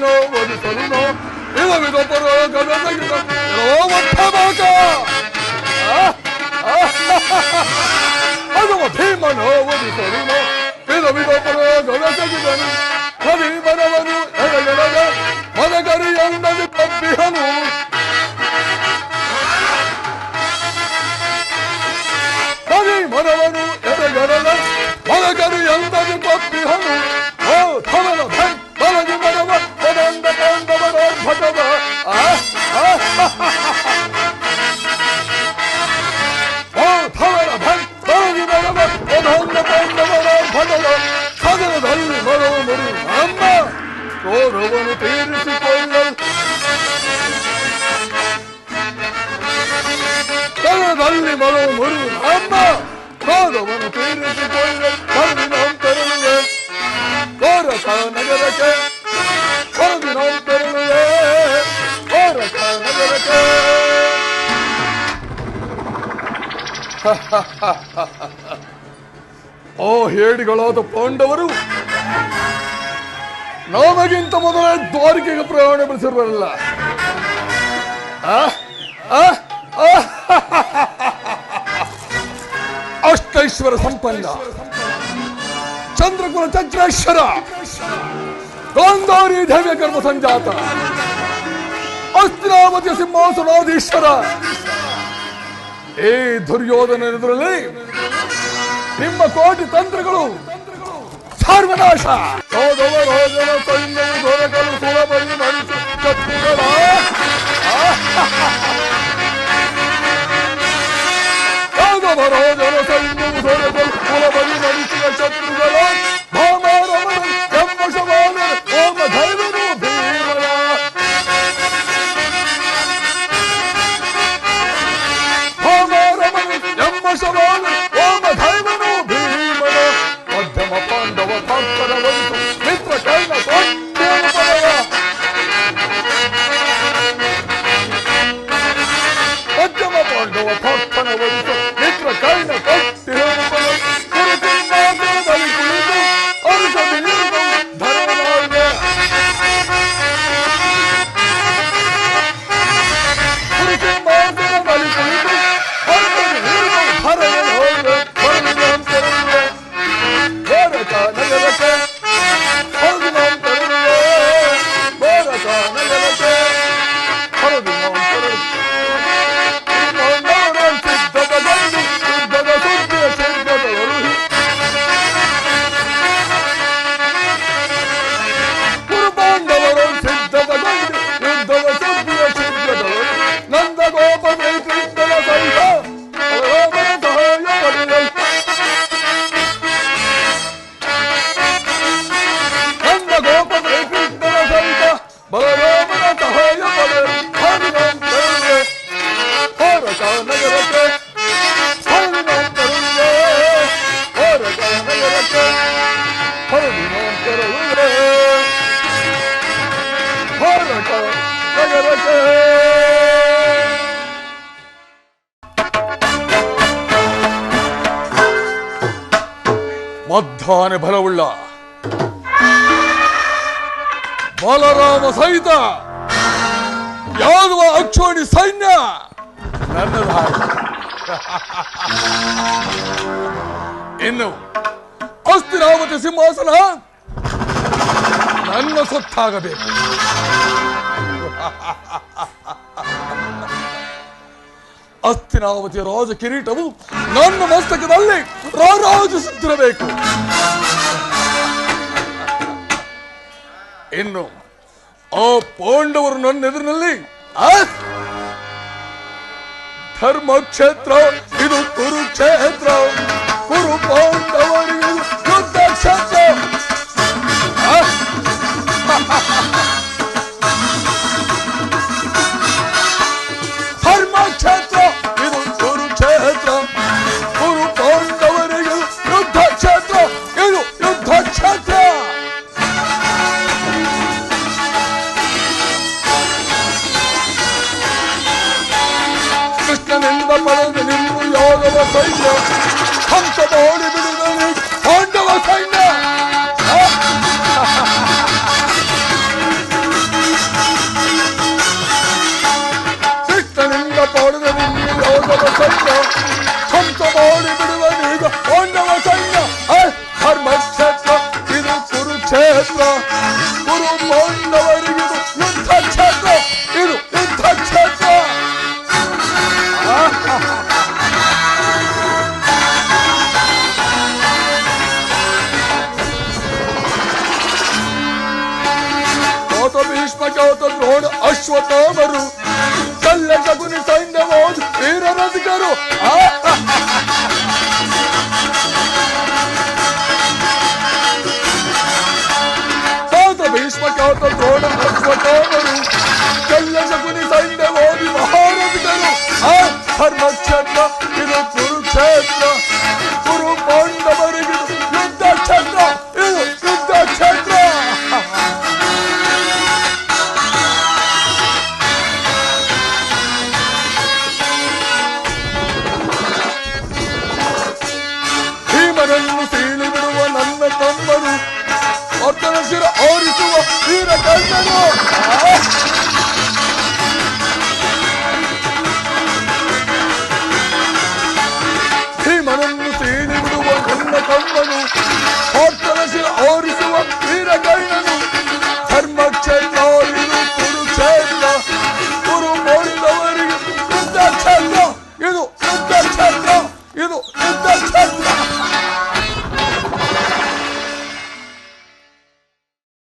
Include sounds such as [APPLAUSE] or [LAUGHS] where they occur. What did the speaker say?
no, what is on no? Iwa mi gopo no, gopo no, gopo no, what tabaka? Ah, [LAUGHS] ಕ್ರೋಧವನ್ನು ತೀರಿಸಿಕೊಳ್ಳಲು ಸದನದಲ್ಲಿ ಮರವ ಮರು ನಮ್ಮ ಕ್ರೋಧವನ್ನು ತೀರಿಸಿಕೊಳ್ಳಲು ನಂತರವೇ ಕೋರಕ ನಗರಕ್ಕೆ ಹೊರಗಿನಂತರವೇ ಕೋರಕ ನಗರಕ್ಕೆ ಓ ಹೇಡಿಗಳಾದ ಪಾಂಡವರು ನಮಗಿಂತ ಮೊದಲೇ ದ್ವಾರಿಕೆಗೆ ಪ್ರಯಾಣ ಬೆಳೆಸಿರುವಲ್ಲ? ಅಷ್ಟೈಶ್ವರ ಸಂಪನ್ನ. ಚಂದ್ರಕುಲ ಚಕ್ರೇಶ್ವರ ಗಾಂಧಾರಿ ಧೈರ್ಯ ಕರ್ಮ ಸಂಜಾತ. ಅಸ್ತಿನಾವತಿಯ ಸಿಂಹಾಸನಾಧೀಶ್ವರ. ಏ ದುರ್ಯೋಧನ ಎದುರಲ್ಲಿ ನಿಮ್ಮ ಕೋಟಿ ತಂತ್ರಗಳು সর্বনাশা ಮಧ್ಯಾಹ್ನ ಬಲವುಳ್ಳ ಬಲರಾಮ ಸಹಿತ ಯಾದವ ಅಕ್ಷೋಣಿ ಸೈನ್ಯ ನನ್ನದು ಹಾಗೆ ಇನ್ನು ಅಸ್ತಿನಾವತಿ ಸಿಂಹಾಸನ ನನ್ನ ಸೊತ್ತಾಗಬೇಕು ಅಸ್ತಿನಾವತಿಯ ರಾಜ ಕಿರೀಟವು ನನ್ನ ಮಸ್ತಕದಲ್ಲಿ ರಾರಾಜಿಸುತ್ತಿರಬೇಕು. ಇನ್ನು ಆ ಪಾಂಡವರು ನನ್ನ ಎದುರಿನಲ್ಲಿ? ಧರ್ಮಕ್ಷೇತ್ರ, ಇದು ಕುರುಕ್ಷೇತ್ರ. ಕುರು ಪಾಂಡವರಿಗೆ നന്ദ പലതിനും യോഗവ സൈന്യം ഹംസതോടി വിടുന്നതിൽ പാണ്ഡവ സൈന്യം ശിഷ്ടനിന്ദ പാടുന്നതിൽ യോഗവ സൈന്യം ഹംസതോടി വിടുന്നതിൽ പാണ്ഡവ സൈന്യം ഹർമ്മക്ഷേത്ര ഇത് കുരുക്ഷേത്ര കുരു പാണ്ഡവ పుష్పజోత ద్రోణ అశ్వతామరు చల్ల సగుని సైన్యమోదు వీర రసికరు